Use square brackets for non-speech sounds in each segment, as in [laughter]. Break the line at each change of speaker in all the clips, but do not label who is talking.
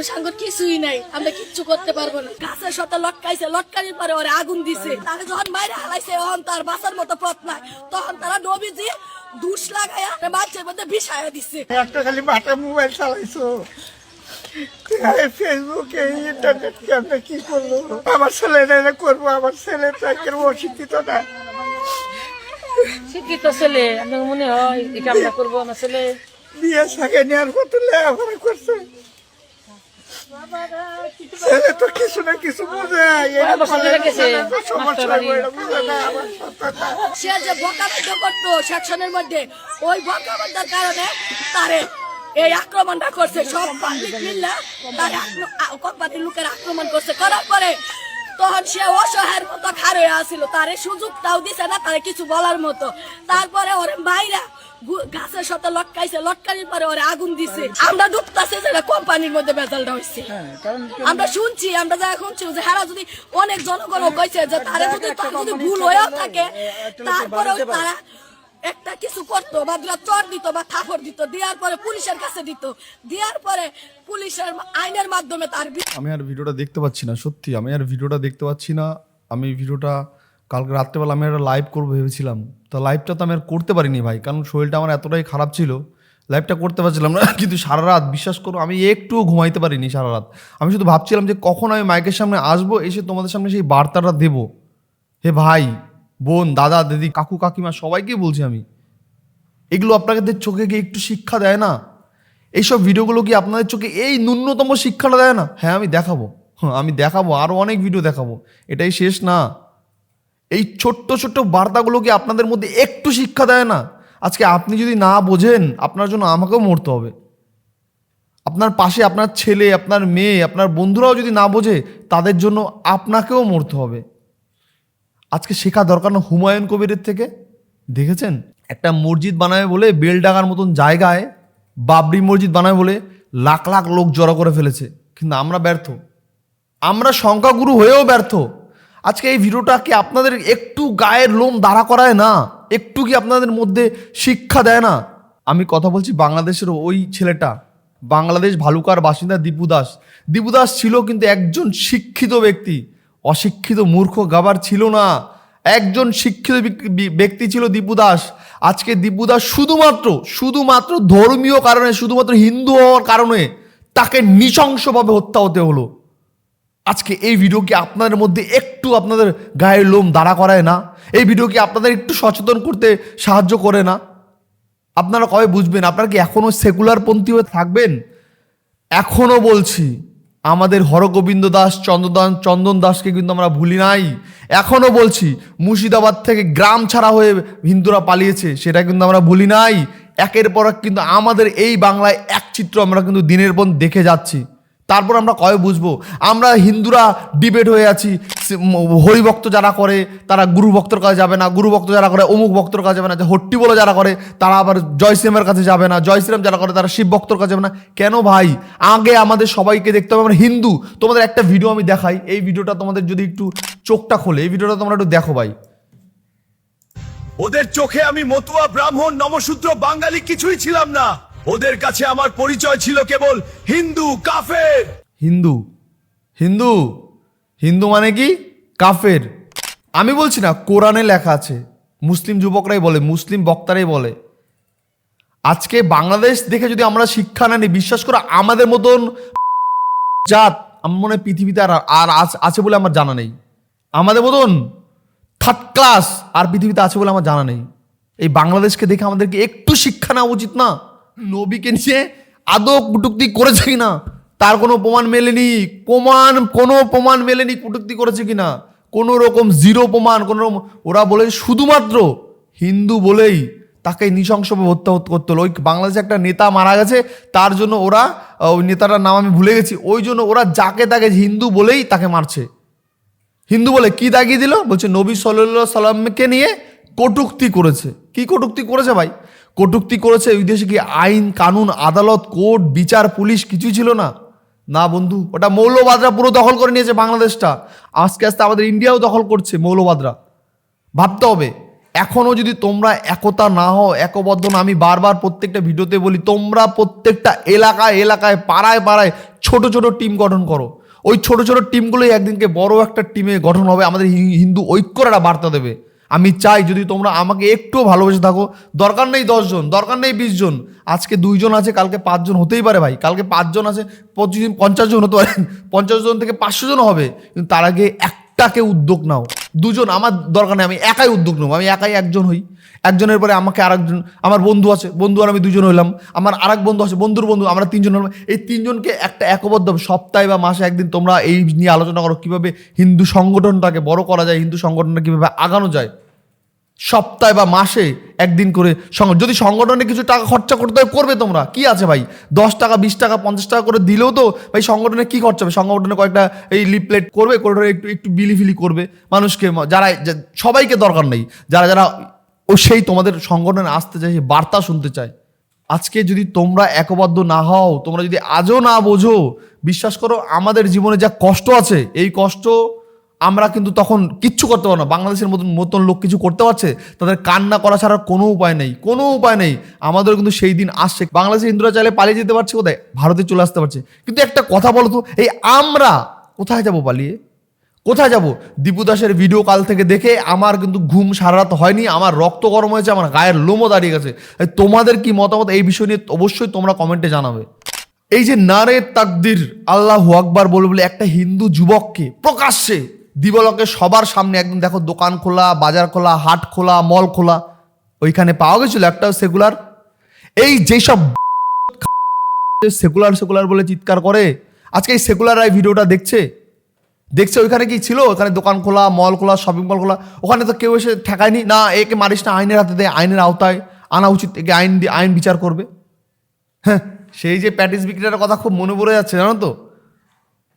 মানুষ আঙ্গুর কিছুই নাই। আমরা কিচ্ছু করতে পারব না। গাছের সাথে লটকাইছে লটকানির পরে ওরে আগুন দিছে। তাকে যখন বাইরে হালাইছে তখন তার বাঁচার মতো পথ নাই। তখন তারা নবীজি দুষ লাগাইয়া বাচ্চার মধ্যে বিষায়া দিচ্ছে
একটা খালি মাঠে মোবাইল চালাইছো। ফেসবুকে ইন্টারনেট কেমনে কি করল আমার এটা করব আমার ছেলে প্রায় অশিক্ষিত না।
শিক্ষিত ছেলে মনে হয় এই কামটা করব? আমার ছেলে
বিয়ে সাকে নেওয়ার লেখাপড়া করছে। ছেলে তো কিছু না কিছু বোঝে।
সে যে করতো সেকশনের মধ্যে ওই কারণে তারে এই আক্রমণটা করছে। সব পাবলিক মিললে তার কোম্পানির লোকের আক্রমণ করছে। করার পরে তখন সে অসহায়ের মতো খার হয়ে আসছিল তারে সুযোগটাও দিছে না তারে কিছু বলার মতো। তারপরে ওরে মাইরা গু- গাছের সাথে লটকাইছে লটকানির পরে ওরে আগুন দিছে। আমরা ডুবতাছে যেটা কোম্পানির মধ্যে বেজালটা হয়েছে আমরা শুনছি আমরা যা শুনছি যে হারা যদি অনেক জনগণ কইছে যে তারা যদি তার যদি ভুল হয়েও থাকে তারপরেও তারা একটা কিছু করতো বা দুটা চর দিত বা থাপড় দিত দেওয়ার পরে পুলিশের কাছে দিত। দেওয়ার পরে পুলিশের আইনের মাধ্যমে তার
আমি আর ভিডিওটা দেখতে পাচ্ছি না সত্যি। আমি আর ভিডিওটা দেখতে পাচ্ছি না। আমি ভিডিওটা কালকে রাত্রেবেলা আমি একটা লাইভ করব ভেবেছিলাম। তো লাইভটা তো আমি আর করতে পারিনি ভাই, কারণ শরীরটা আমার এতটাই খারাপ ছিল। লাইভটা করতে পারছিলাম না, কিন্তু সারা রাত, বিশ্বাস করো, আমি একটুও ঘুমাইতে পারিনি সারা রাত। আমি শুধু ভাবছিলাম যে কখন আমি মাইকের সামনে আসব, এসে তোমাদের সামনে সেই বার্তাটা দেবো। হে ভাই, বোন, দাদা, দিদি, কাকু, কাকিমা, সবাইকেই বলছি আমি, এগুলো আপনাদের চোখে গিয়ে একটু শিক্ষা দেয় না? এইসব ভিডিওগুলো কি আপনাদের চোখে এই ন্যূনতম শিক্ষাটা দেয় না? হ্যাঁ আমি দেখাবো। আমি দেখাবো আরও অনেক ভিডিও দেখাবো। এটাই শেষ না। এই ছোট্ট ছোট্ট বার্তাগুলো কি আপনাদের মধ্যে একটু শিক্ষা দেয় না? আজকে আপনি যদি না বোঝেন, আপনার জন্য আমাকেও মরতে হবে। আপনার পাশে আপনার ছেলে, আপনার মেয়ে, আপনার বন্ধুরাও যদি না বোঝে, তাদের জন্য আপনাকেও মরতে হবে। আজকে শেখা দরকার না হুমায়ুন কবিরের থেকে। দেখেছেন? একটা মসজিদ বানাবে বলে বেল ডাকার মতন জায়গায়, বাবরি মসজিদ বানাবে বলে লাখ লাখ লোক জড়ো করে ফেলেছে। কিন্তু আমরা ব্যর্থ। আমরা সংখ্যাগুরু হয়েও ব্যর্থ। আজকে এই ভিডিওটা কি আপনাদের একটু গায়ের লোম দাঁড়া করায় না? একটু কি আপনাদের মধ্যে শিক্ষা দেয় না? আমি কথা বলছি বাংলাদেশের ওই ছেলেটা, বাংলাদেশ ভালুকার বাসিন্দা দীপু দাস। দীপু দাস ছিল কিন্তু একজন শিক্ষিত ব্যক্তি, অশিক্ষিত মূর্খ গাবার ছিল না। একজন শিক্ষিত ব্যক্তি- ছিল দীপু দাস। আজকে দীপু দাস শুধুমাত্র শুধুমাত্র ধর্মীয় কারণে, শুধুমাত্র হিন্দু হওয়ার কারণে তাকে নৃশংসভাবে হত্যা হতে হলো। আজকে এই ভিডিও কি আপনাদের মধ্যে একটু আপনাদের গায়ের লোম দাঁড়া করায় না। এই ভিডিও কি আপনাদের একটু সচেতন করতে সাহায্য করে না। আপনারা কবে বুঝবেন? আপনারা কি এখনও সেকুলার পন্থী হয়ে থাকবেন? এখনও বলছি, আমাদের হরগোবিন্দ দাস চন্দ্রদান চন্দন দাসকে কিন্তু আমরা ভুলি নাই। এখনও বলছি, মুর্শিদাবাদ থেকে গ্রাম ছাড়া হয়ে হিন্দুরা পালিয়েছে, সেটা কিন্তু আমরা ভুলি নাই। একের পর এক কিন্তু আমাদের এই বাংলায় এক চিত্র আমরা কিন্তু দিনের পর দেখে যাচ্ছি। তারপর আমরা কবে বুঝব? আমরা হিন্দুরা ডিবেট হয়ে আছি হরিভক্ত যারা করে, তারা গুরু ভক্তর কাছে যাবে না, গুরু ভক্ত যারা করে, অমুক ভক্তর কাছে যাবে না, যে হট্টি বলে যারা করে, তারা আবার জয় শ্রীরামের কাছে যাবে না, জয় শ্রীরাম যারা করে, তারা শিব ভক্তর কাছে যাবে না। কেন ভাই? আগে আমাদের সবাইকে দেখতে হবে, আমরা হিন্দু। তোমাদের একটা ভিডিও আমি দেখাই, এই ভিডিওটা তোমাদের যদি একটু চোখটা খোলে, এই ভিডিওটা তোমরা একটু দেখো ভাই।
ওদের চোখে আমি মতুয়া ব্রাহ্মণ নমশূদ্র বাঙালি কিছুই ছিলাম না। ওদের কাছে আমার পরিচয় ছিল কেবল হিন্দু, কাফের।
হিন্দু। হিন্দু? হিন্দু মানে কি? কাফের। আমি বলছি না, কোরআনে লেখা আছে। মুসলিম যুবকরাই বলে, মুসলিম বক্তারাই বলে। আজকে বাংলাদেশ দেখে যদি আমরা শিক্ষা না নিই, বিশ্বাস করো, আমাদের মতন জাত, আমার মনে পৃথিবীতে আর আর আছে বলে আমার জানা নেই। আমাদের মতন থার্ড ক্লাস আর পৃথিবীতে আছে বলে আমার জানা নেই। এই বাংলাদেশকে দেখে আমাদেরকে একটু শিক্ষা নেওয়া উচিত না? নবীকে নিয়ে আদৌ কুটুক্তি করেছে কিনা? তার কোনো প্রমাণ মেলেনি। প্রমাণ, কোনো প্রমাণ মেলেনি কুটুক্তি করেছে কিনা? কোনো রকম জিরো প্রমাণ, কোনো ওরা বলে শুধুমাত্র হিন্দু বলেই তাকে নৃশংসভাবে হত্যা করতে হলো। ওই বাংলাদেশে একটা নেতা মারা গেছে, তার জন্য ওরা ওই নেতাটার নাম আমি ভুলে গেছি। ওই জন্য ওরা যাকে তাকে হিন্দু বলেই তাকে মারছে। হিন্দু বলে কি দাগিয়ে দিল? বলছে নবী সাল্লাহ সাল্লামকে নিয়ে কটুক্তি করেছে। কি কটুক্তি করেছে ভাই? কটুক্তি করেছে ওই দেশে কি আইন, কানুন, আদালত, কোর্ট, বিচার, পুলিশ কিছুই ছিল না? না বন্ধু, ওটা মৌলবাদরা পুরো দখল করে নিয়েছে বাংলাদেশটা। আস্তে আস্তে আমাদের ইন্ডিয়াও দখল করছে মৌলবাদরা। ভাবতে হবে এখনও যদি তোমরা একতা না হও, একবদ্ধ না, আমি বারবার প্রত্যেকটা ভিডিওতে বলি, তোমরা প্রত্যেকটা এলাকায় এলাকায়, পাড়ায় পাড়ায় ছোট ছোট টিম গঠন করো। ওই ছোট ছোট টিমগুলোই একদিনকে বড় একটা টিমে গঠন হবে, আমাদের হিন্দু ঐক্যর একটা বার্তা দেবে। আমি চাই যদি তোমরা আমাকে একটু ভালোবেসে থাকো। দরকার নেই দশজন, দরকার নেই বিশ জন আজকে দুইজন আছে, কালকে পাঁচজন হতেই পারে ভাই। কালকে পাঁচজন আছে, পঁচিশ দিন পঞ্চাশ জন হতে পারে। পঞ্চাশ জন থেকে পাঁচশো জন হবে। কিন্তু তার আগে একটাকে উদ্যোগ নাও। দুজন, আমার দরকার নেই, আমি একাই উদ্যোগ নেব। আমি একাই একজন হই। একজনের পরে আমাকে আরেকজন, আমার বন্ধু আছে, বন্ধু আর আমি দুজন হইলাম। আমার আরেক বন্ধু আছে, বন্ধুর বন্ধু, আমরা তিনজন হলাম। এই তিনজনকে একটা একবদ্ধ সপ্তাহে বা মাসে একদিন তোমরা এই নিয়ে আলোচনা করো। কীভাবে হিন্দু সংগঠনটাকে বড় করা যায়, হিন্দু সংগঠনটা কীভাবে আগানো যায়। সপ্তাহে বা মাসে একদিন করে সং- যদি সংগঠনে কিছু টাকা খরচা করতে হয়, করবে তোমরা। কি আছে ভাই? দশ টাকা, বিশ টাকা, পঞ্চাশ টাকা করে দিলেও তো ভাই সংগঠনে কি খরচা হবে? সংগঠনে কয়েকটা এই লিপলেট করবে, করে একটু একটু বিলি ফিলি করবে। মানুষকে যারা সবাইকে দরকার নেই। যারা যারা ও সেই তোমাদের সংগঠনে আসতে চায়, সেই বার্তা শুনতে চায়। আজকে যদি তোমরা একবদ্ধ না হও, তোমরা যদি আজও না বোঝো, বিশ্বাস করো আমাদের জীবনে যা কষ্ট আছে, এই কষ্ট আমরা কিন্তু তখন কিচ্ছু করতে পারব না। বাংলাদেশের মতন মতন লোক কিছু করতে পারছে, তাদের কান্না করা ছাড়া কোনো উপায় নেই, কোনো উপায় নেই। আমাদের কিন্তু সেই দিন আসছে। বাংলাদেশের হিন্দুরা চাইলে পালিয়ে যেতে পারছে কোথায়? ভারতে চলে আসতে পারছে। কিন্তু একটা কথা বলো তো, এই আমরা কোথায় যাব পালিয়ে? কোথায় যাব? দীপু দাসের ভিডিও কাল থেকে দেখে আমার কিন্তু ঘুম সারা রাত হয়নি, আমার রক্ত গরম হয়েছে, আমার গায়ের লোমও দাঁড়িয়ে গেছে। তোমাদের কি মতামত? এই বিষয় নিয়ে অবশ্যই তোমরা কমেন্টে জানাবে। এই যে নারে তাকদির, আল্লাহ আকবার বলে বলে একটা হিন্দু যুবককে প্রকাশ্যে দিবলকে সবার সামনে একদম দেখো দোকান খোলা, বাজার খোলা, হাট খোলা, মল খোলা, ওইখানে পাওয়া গেছিল একটা সেকুলার এই যেসব [laughs] সেকুলার সেকুলার বলে চিৎকার করে, আজকে এই সেকুলার এই ভিডিওটা দেখছে? দেখছে ওইখানে কি ছিল? ওখানে দোকান খোলা, মল খোলা শপিং মল খোলা, ওখানে তো কেউ এসে ঠেকায়নি? না, একে মারিস না, আইনের হাতে দেয় আইনের আওতায় আনা উচিত, একে আইন দিয়ে আইন বিচার করবে। হ্যাঁ সেই যে প্যাটিস বিক্রেতার কথা খুব মনে পড়ে যাচ্ছে, জানো তো?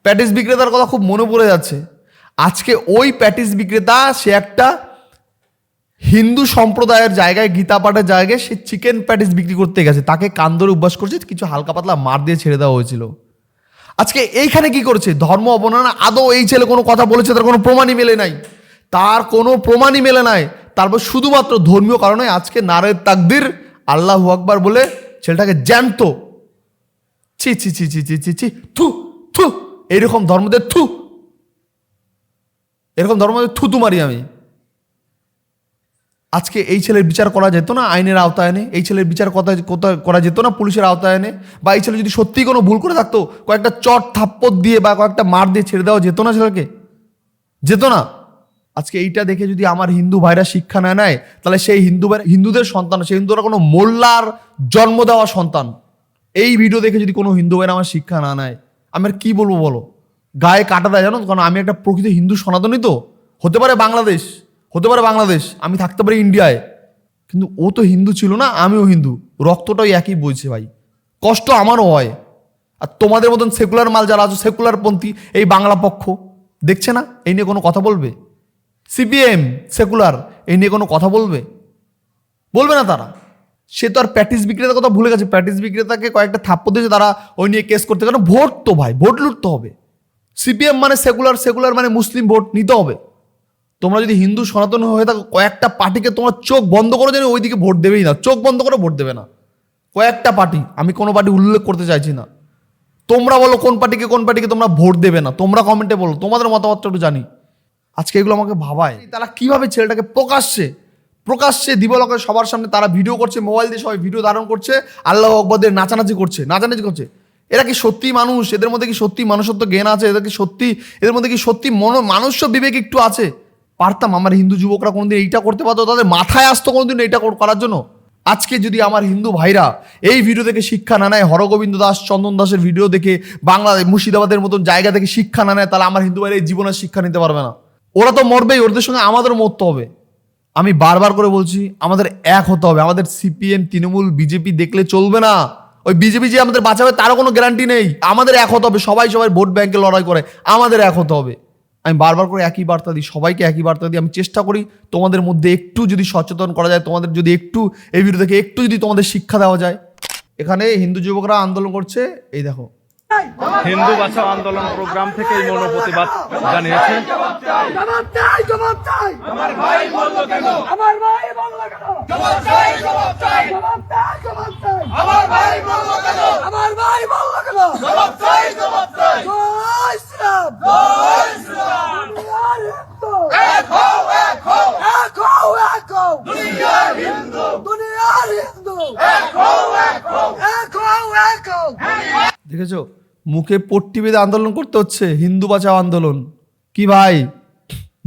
প্যাটিস বিক্রেতার কথা খুব মনে পড়ে যাচ্ছে। আজকে ওই প্যাটিস বিক্রেতা, সে একটা হিন্দু সম্প্রদায়ের জায়গায়, গীতা পাঠের জায়গায় সে চিকেন প্যাটিস বিক্রি করতে গেছে। তাকে কান ধরে অভ্যাস করছে, কিছু হালকা পাতলা মার দিয়ে ছেড়ে দেওয়া হয়েছিল। আজকে এইখানে কি করছে? ধর্ম অবমাননা, আদৌ এই ছেলে কোনো কথা বলেছে, তার কোনো প্রমাণই মেলে নাই। তার কোনো প্রমাণই মেলে নাই। তারপর শুধুমাত্র ধর্মীয় কারণে আজকে নারের তাকদির আল্লাহ আকবার বলে ছেলেটাকে জ্যান্ত। ছি ছি ছি ছি ছি ছি ছি, থু থু, এইরকম ধর্মদের থু এরকম ধর্মদের থুতু মারি আমি। আজকে এই ছেলের বিচার করা যেত না, আইনের আওতায় এনে, এই ছেলের বিচার কথা করা যেত না, পুলিশের আওতায় এনে, বা এই ছেলে যদি সত্যিই কোনো ভুল করে থাকতো, কয়েকটা চট থাপ্পড় দিয়ে বা কয়েকটা মার দিয়ে ছেড়ে দেওয়া যেত না ছেলেকে? যেত না। আজকে এইটা দেখে যদি আমার হিন্দু ভাইরা শিক্ষা না নেয়, তাহলে সেই হিন্দু ভাই হিন্দুদের সন্তান, সেই হিন্দুরা কোনো মোল্লার জন্ম দেওয়া সন্তান। এই ভিডিও দেখে যদি কোনো হিন্দু ভাইরা আমার শিক্ষা না নেয় আমার কি বলব বলো? গায়ে কাটা দেয় জানো? কারণ আমি একটা প্রকৃত হিন্দু সনাতনী তো। হতে পারে বাংলাদেশ, হতে পারে বাংলাদেশ, আমি থাকতে পারি ইন্ডিয়ায়। কিন্তু ও তো হিন্দু ছিল না, আমিও হিন্দু। রক্তটাই একই বইছে ভাই। কষ্ট আমারও হয়। আর তোমাদের মতন সেকুলার মাল যারা আছে সেকুলার পন্থী, এই বাংলা পক্ষ, দেখছে না? এই নিয়ে কোনো কথা বলবে? সিপিএম সেকুলার এই নিয়ে কোনো কথা বলবে? বলবে না তারা। সে তো আর প্যাটিস বিক্রেতার কথা ভুলে গেছে। প্যাটিস বিক্রেতাকে কয়েকটা থাপ্পড় দিয়েছে, তারা ওই নিয়ে কেস করতে কারণ ভোট তো ভাই, ভোট লুটতে হবে। সিপিএম মানে সেকুলার সেকুলার মানে মুসলিম ভোট নিতে হবে। তোমরা যদি হিন্দু, সনাতন হয়ে থাকো, কয়েকটা পার্টিকে তোমার চোখ বন্ধ করে, যেন ওইদিকে ভোট দেবেই না। চোখ বন্ধ করে ভোট দেবে না। কয়েকটা পার্টি, আমি কোনো পার্টি উল্লেখ করতে চাইছি না। তোমরা বলো কোন পার্টিকে কোন পার্টিকে তোমরা ভোট দেবে না। তোমরা কমেন্টে বলো, তোমাদের মতামতটা একটু জানি। আজকে এগুলো আমাকে ভাবায়। তারা কীভাবে ছেলেটাকে প্রকাশ্যে প্রকাশ্যে দিবলকের সবার সামনে তারা ভিডিও করছে মোবাইল দিয়ে সবাই ভিডিও ধারণ করছে, আল্লাহ আকবরদের নাচানাচি করছে নাচানাচি করছে। এরা কি সত্যি মানুষ? এদের মধ্যে কি সত্যি মানুষত্ব জ্ঞান আছে? এদের কি সত্যি, এদের মধ্যে কি সত্যি মন, মানুষ্য বিবেক একটু আছে? পারতাম আমার হিন্দু যুবকরা কোনোদিন এইটা করতে পারতো? তাদের মাথায় আসতো কোনোদিন এইটা করার জন্য? আজকে যদি আমার হিন্দু ভাইরা এই ভিডিও থেকে শিক্ষা না নেয়, হরগোবিন্দ দাস, চন্দন দাসের ভিডিও দেখে বাংলাদেশ, মুর্শিদাবাদের মতন জায়গা থেকে শিক্ষা না নেয়, তাহলে আমার হিন্দু ভাইরা এই জীবনের শিক্ষা নিতে পারবে না। ওরা তো মরবেই, ওদের সঙ্গে আমাদের মরতে হবে। আমি বারবার করে বলছি, আমাদের এক হতে হবে। আমাদের সিপিএম তৃণমূল বিজেপি দেখলে চলবে না। ওই বিজেপি যে আমাদের বাঁচাবে, তারও কোনো গ্যারান্টি নেই। আমাদের এক হতে হবে, সবাই সবাই ভোট ব্যাংকে লড়াই করে, আমাদের এক হতে হবে। আমি বারবার করে একই বার্তা দিই, সবাইকে একই বার্তা দিই, আমি চেষ্টা করি তোমাদের মধ্যে একটু যদি সচেতন করা যায়, তোমাদের যদি একটু, এই ভিডিও একটু যদি তোমাদের শিক্ষা দেওয়া যায়। এখানে হিন্দু যুবকরা আন্দোলন করছে, এই দেখো।
হিন্দু বাঁচাও আন্দোলন প্রোগ্রাম থেকে এই মনোপ্রতিবাদ জানিয়েছে।
দেখেছ? মুখে পট্টি বেঁধে আন্দোলন করতে হচ্ছে, হিন্দু বাঁচাও আন্দোলন। কি ভাই?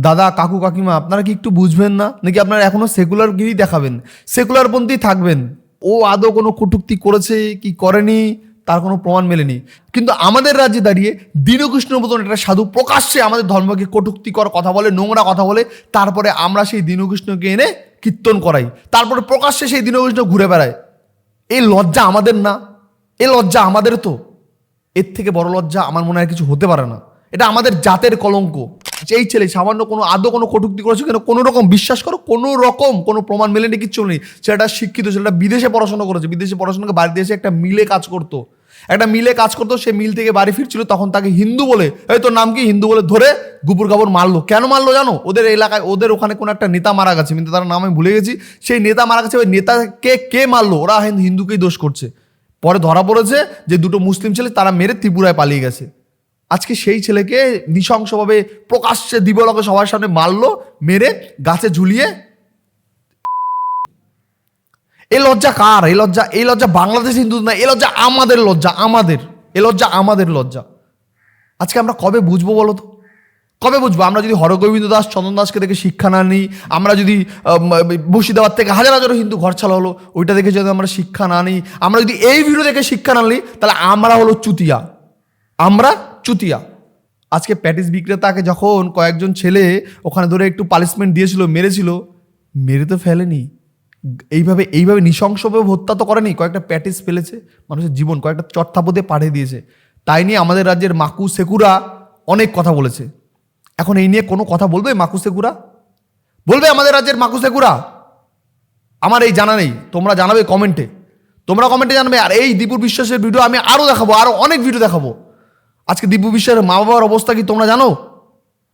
দাদা, কাকু, কাকিমা, আপনারা কি একটু বুঝবেন না? নাকি আপনারা এখনও সেকুলার গিরি দেখাবেন? সেকুলার পন্থী থাকবেন। ও আদৌ কোনো কটুক্তি করেছে, কি করেনি, তার কোনো প্রমাণ মেলেনি। কিন্তু আমাদের রাজ্যে দাঁড়িয়ে দীনকৃষ্ণ মতন একটা সাধু প্রকাশ্যে আমাদের ধর্মকে কটুক্তিকর কথা বলে, নোংরা কথা বলে, তারপরে আমরা সেই দীনকৃষ্ণকে এনে কীর্তন করাই। তারপরে প্রকাশ্যে সেই দীনকৃষ্ণ ঘুরে বেড়ায়। এই লজ্জা আমাদের না? এ লজ্জা আমাদের তো? এর থেকে বড় লজ্জা আমার মনে হয় কিছু হতে পারে না। এটা আমাদের জাতের কলঙ্ক। এই ছেলে সামান্য কোনো আদৌ কোনো কটুক্তি করেছে কেন, কোনো রকম বিশ্বাস করো, কোনো রকম কোনো প্রমাণ মেলেনি, কিচ্ছু নেই ছেলেটা শিক্ষিত, ছেলেটা বিদেশে পড়াশোনা করেছে, বিদেশে পড়াশোনাকে বাড়িতে এসে একটা মিলে কাজ করতো। একটা মিলে কাজ করতো, সে মিল থেকে বাড়ি ফিরছিল, তখন তাকে হিন্দু বলে, এই তোর নাম কি? হিন্দু বলে ধরে গুপুর কাপড় মারলো। কেন মারলো জানো? ওদের এলাকায়, ওদের ওখানে কোনো একটা নেতা মারা গেছে, কিন্তু তার নাম আমি ভুলে গেছি। সেই নেতা মারা গেছে, ওই নেতাকে কে মারলো? ওরা হিন্দু- হিন্দুকেই দোষ করছে। পরে ধরা পড়েছে যে দুটো মুসলিম ছেলে তারা মেরে ত্রিপুরায় পালিয়ে গেছে। আজকে সেই ছেলেকে নৃশংসভাবে প্রকাশ্যে দিবলকে সবার সামনে মারলো, মেরে গাছে ঝুলিয়ে। এই লজ্জা কার? এই লজ্জা এই লজ্জা বাংলাদেশ হিন্দু না এই লজ্জা আমাদের লজ্জা, আমাদের। এ লজ্জা আমাদের লজ্জা। আজকে আমরা কবে বুঝব বলো তো? কবে বুঝব? আমরা যদি হরগোবিন্দ দাস, চন্দন দাসকে দেখে শিক্ষা না নিই, আমরা যদি মুর্শিদাবাদ থেকে হাজার হাজার হিন্দু ঘর ছাড়া হলো, ওইটা দেখে যদি আমরা শিক্ষা না নিই, আমরা যদি এই ভিডিও দেখে শিক্ষা না নিই, তাহলে আমরা হলো চুতিয়া। আমরা চুতিয়া। আজকে প্যাটিস বিক্রেতাকে যখন কয়েকজন ছেলে ওখানে ধরে একটু পালিশমেন্ট দিয়েছিল, মেরেছিল, মেরে তো ফেলেনি। এইভাবে এইভাবে নৃশংসভাবে হত্যা তো করেনি, কয়েকটা প্যাটিস ফেলেছে, মানুষের জীবন, কয়েকটা চট্টাপদে পাঠিয়ে দিয়েছে। তাই নিয়ে আমাদের রাজ্যের মাকু সেকুরা অনেক কথা বলেছে। এখন এই নিয়ে কোনো কথা বলবে মাকু সেকুরা বলবে আমাদের রাজ্যের মাকু সেকুরা আমার এই জানা নেই, তোমরা জানাবে কমেন্টে। তোমরা কমেন্টে জানাবে, আর এই দীপু বিশ্বাসের ভিডিও আমি আরও দেখাবো আরও অনেক ভিডিও দেখাবো। আজকে দীপু বিশ্বাসের মা বাবার অবস্থা কি তোমরা জানো?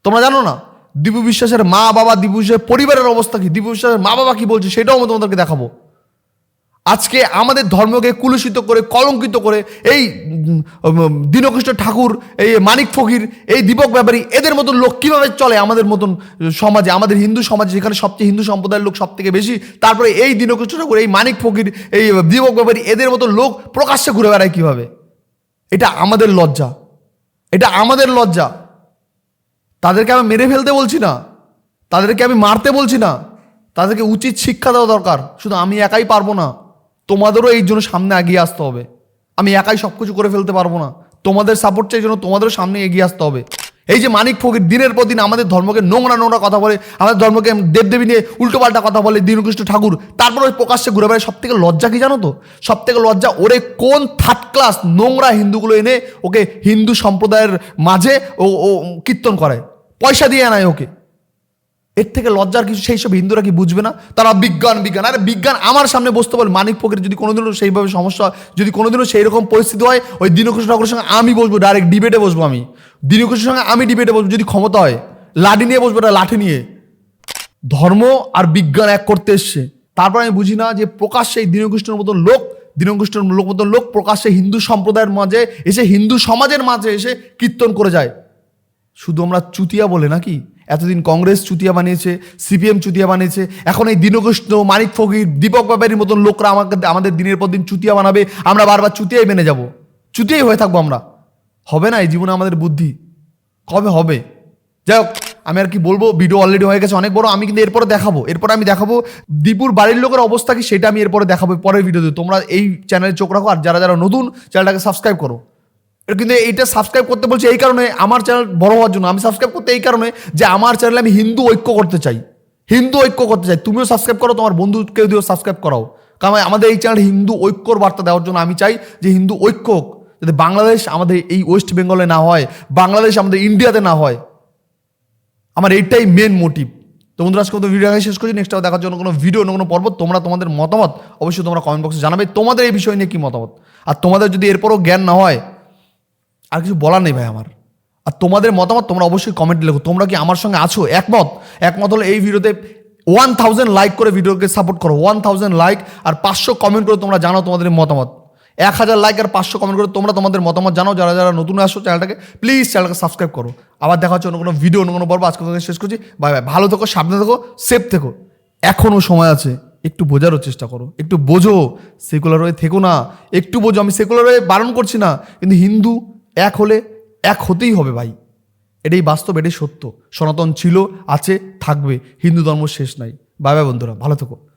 তোমরা জানো না? দীপু বিশ্বাসের মা বাবা দীপু বিশ্বাসের পরিবারের অবস্থা কি? দীপু বিশ্বাসের মা বাবা কি বলছে সেটাও আমি তোমাদেরকে দেখাবো। আজকে আমাদের ধর্মকে কুলুষিত করে, কলঙ্কিত করে, এই দীনকৃষ্ণ ঠাকুর, এই মানিক ফকির, এই দীপক ব্যাপারী, এদের মতন লোক কীভাবে চলে আমাদের মতন সমাজে, আমাদের হিন্দু সমাজে, যেখানে সবচেয়ে হিন্দু সম্প্রদায়ের লোক সবথেকে বেশি, তারপরে এই দীনকৃষ্ণ ঠাকুর, এই মানিক ফকির, এই দীপক ব্যাপারী, এদের মতন লোক প্রকাশ্যে ঘুরে বেড়ায় কীভাবে? এটা আমাদের লজ্জা। এটা আমাদের লজ্জা। তাদেরকে আমি মেরে ফেলতে বলছি না। তাদেরকে আমি মারতে বলছি না। তাদেরকে উচিত শিক্ষা দেওয়া দরকার। শুধু আমি একাই পারব না। তোমাদেরও এই জন্য সামনে এগিয়ে আসতে হবে। আমি একাই সব কিছু করে ফেলতে পারব না। তোমাদের সাপোর্ট চাই জন্য তোমাদেরও সামনে এগিয়ে আসতে হবে। এই যে মানিক ফকির, দিনের পর দিন আমাদের ধর্মকে নোংরা নোংরা কথা বলে, আমাদের ধর্মকে দেবদেবী নিয়ে উল্টোপাল্টা কথা বলে, দীনকৃষ্ণ ঠাকুর, তারপর ওই প্রকাশ্যে ঘুরে বেড়ায় সব থেকে লজ্জা কি জানো তো? সব থেকে লজ্জা, ওরে কোন থার্ড ক্লাস নোংরা হিন্দুগুলো এনে ওকে হিন্দু সম্প্রদায়ের মাঝে ও ও কীর্তন করায়? পয়সা দিয়ে আনায় ওকে। এর থেকে লজ্জার কিছু সেই সব হিন্দুরা কি বুঝবে না? তারা বিজ্ঞান বিজ্ঞান। আরে বিজ্ঞান আমার সামনে বসতে বলে মানিক ফকির যদি কোনোদিনও সেইভাবে সমস্যা হয়, যদি কোনোদিনও সেই রকম পরিস্থিতি হয় ওই দীনকৃষ্ণ ঠাকুরের সঙ্গে আমি বসবো ডাইরেক্ট ডিবেটে বসবো আমি। দীনকৃষ্ণের সঙ্গে আমি ডিবেটে বসবো যদি ক্ষমতা হয় লাঠি নিয়ে বসবো একটা লাঠি নিয়ে। ধর্ম আর বিজ্ঞান এক করতে এসছে। তারপর আমি বুঝি না যে প্রকাশ্যে এই দীনকৃষ্ণের মতন লোক দীনকৃষ্ণের লোক মতন লোক প্রকাশ্যে হিন্দু সম্প্রদায়ের মাঝে এসে হিন্দু সমাজের মাঝে এসে কীর্তন করে যায়। শুধু আমরা চুতিয়া বলে নাকি? এতদিন কংগ্রেস চুতিয়া বানিয়েছে, সিপিএম চুতিয়া বানিয়েছে, এখন এই দীনকৃষ্ণ, মানিক ফকির, দীপক ব্যাপারীর মতন লোকরা আমাকে, আমাদের দিনের পর দিন চুতিয়া বানাবে, আমরা বারবার চুতিয়াই মেনে যাব। চুতিয়াই হয়ে থাকব আমরা। হবে না এই জীবনে আমাদের বুদ্ধি? কবে হবে? যাই হোক, আমি আর কি বলব ভিডিও অলরেডি হয়ে গেছে, অনেক বড়, আমি কিন্তু এরপরে দেখাবো। এরপরে আমি দেখাবো, দীপুর বাড়ির লোকের অবস্থা কি সেটা আমি এরপরে দেখাবো, পরের ভিডিওতে তোমরা এই চ্যানেলে চোখ রাখো, আর যারা যারা নতুন চ্যানেলটাকে সাবস্ক্রাইব করো। কিন্তু এইটা সাবস্ক্রাইব করতে বলছি এই কারণে আমার চ্যানেল বড় হওয়ার জন্য। আমি সাবস্ক্রাইব করতে এই কারণে যে আমার চ্যানেলে আমি হিন্দু ঐক্য করতে চাই। হিন্দু ঐক্য করতে চাই। তুমিও সাবস্ক্রাইব করো, তোমার বন্ধুকেও দিও সাবস্ক্রাইব করাও। কারণ আমাদের এই চ্যানেল হিন্দু ঐক্যর বার্তা দেওয়ার জন্য আমি চাই যে হিন্দু ঐক্য হোক, যাতে বাংলাদেশ আমাদের এই ওয়েস্ট বেঙ্গলে না হয়, বাংলাদেশ আমাদের ইন্ডিয়াতে না হয়। আমার এইটাই মেন মোটিভ তো বন্ধুরা, আজকে ভিডিও শেষ করছি। নেক্সট দেখার জন্য কোনো ভিডিও অন্য কোনো পর্ব, তোমরা তোমাদের মতামত অবশ্যই তোমরা কমেন্ট বক্সে জানাবে। তোমাদের এই বিষয় নিয়ে কি মতামত? আর তোমাদের যদি এরপরও জ্ঞান না হয় আর কিছু বলার নেই ভাই আমার। আর তোমাদের মতামত তোমরা অবশ্যই কমেন্ট লেখো। তোমরা কি আমার সঙ্গে আছো? একমত? একমত হলে এই ভিডিওতে ওয়ান থাউজেন্ড লাইক করে ভিডিওকে সাপোর্ট করো। ওয়ান থাউজেন্ড লাইক আর পাঁচশো কমেন্ট করে তোমরা জানাও তোমাদের মতামত। এক হাজার লাইক আর পাঁচশো কমেন্ট করে তোমরা তোমাদের মতামত জানাও। যারা যারা নতুন আসো চ্যানেলটাকে প্লিজ চ্যানেলকে সাবস্ক্রাইব করো। আবার দেখা হচ্ছে অন্য কোনো ভিডিও অন্য কোনো পর্ব। আজকে তোমাদের শেষ করছি। বাই বাই ভালো থেকো, সাবধানে থেকো সেফ থেকো। এখনও সময় আছে। একটু বোঝারও চেষ্টা করো। একটু বোঝো। সেকুলার হয়ে থেকো না। একটু বোঝো। আমি সেকুলার হয়ে বারণ করছি না। কিন্তু হিন্দু এক হলে এক হতেই হবে ভাই। এটাই বাস্তব, এটাই সত্য। সনাতন ছিল, আছে, থাকবে। হিন্দু ধর্ম শেষ নাই। বাই বাই বন্ধুরা, ভালো থেকো।